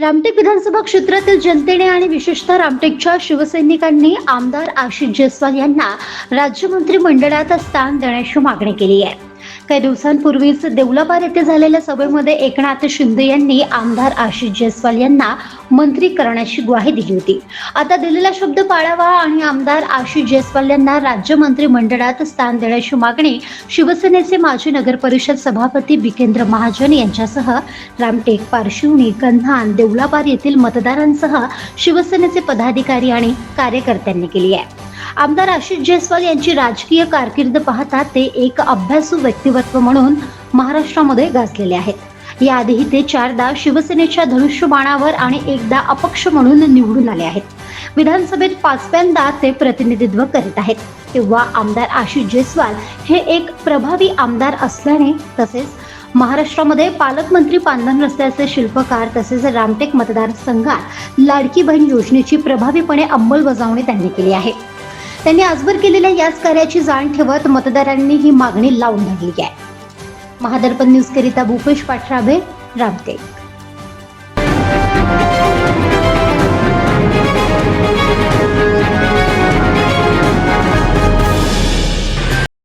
रामटेक विधानसभा क्षेत्रातील जनतेने आणि विशेषतः रामटेकच्या शिवसैनिकांनी आमदार आशिष जयस्वाल यांना राज्यमंत्री मंडळात स्थान देण्याची मागणी केली आहे. काही दिवसांपूर्वीच देवलाबाद येथे झालेल्या सभेमध्ये एकनाथ शिंदे यांनी आमदार आशिष जयस्वाल यांना मंत्री करण्याची ग्वाही दिली होती. आता दिलेला शब्द पाळावा आणि आमदार आशिष जयस्वाल यांना राज्यमंत्री मंडळात स्थान देण्याची मागणी शिवसेनेचे माजी नगर परिषद सभापती बिकेंद्र महाजन यांच्यासह रामटेक पारशिवणी कन्हान देवलाबाद येथील मतदारांसह शिवसेनेचे पदाधिकारी आणि कार्यकर्त्यांनी केली आहे. आमदार आशिष जयस्वाल यांची राजकीय कारकीर्द पाहता ते एक अभ्यासू व्यक्तिमत्व म्हणून महाराष्ट्रामध्ये गाजलेले आहेत याआधीही ते चारदा शिवसेनेच्या धनुष्यबाणावर आणि एकदा अपक्ष म्हणून निवडून आले आहेत. विधानसभेत पाचव्यांदा ते प्रतिनिधित्व करीत आहेत. तेव्हा आमदार आशिष जयस्वाल हे एक प्रभावी आमदार असल्याने तसेच महाराष्ट्रामध्ये पालकमंत्री पांधन रस्त्याचे शिल्पकार तसेच रामटेक मतदारसंघात लाडकी बहीण योजनेची प्रभावीपणे अंमलबजावणी त्यांनी केली आहे. त्यांनी आजवर केलेल्या याच कार्याची जाण ठेवत मतदारांनी ही मागणी लावून धरली आहे. महादर्पण न्यूज करिता भूपेश पाठराबे रामटेक.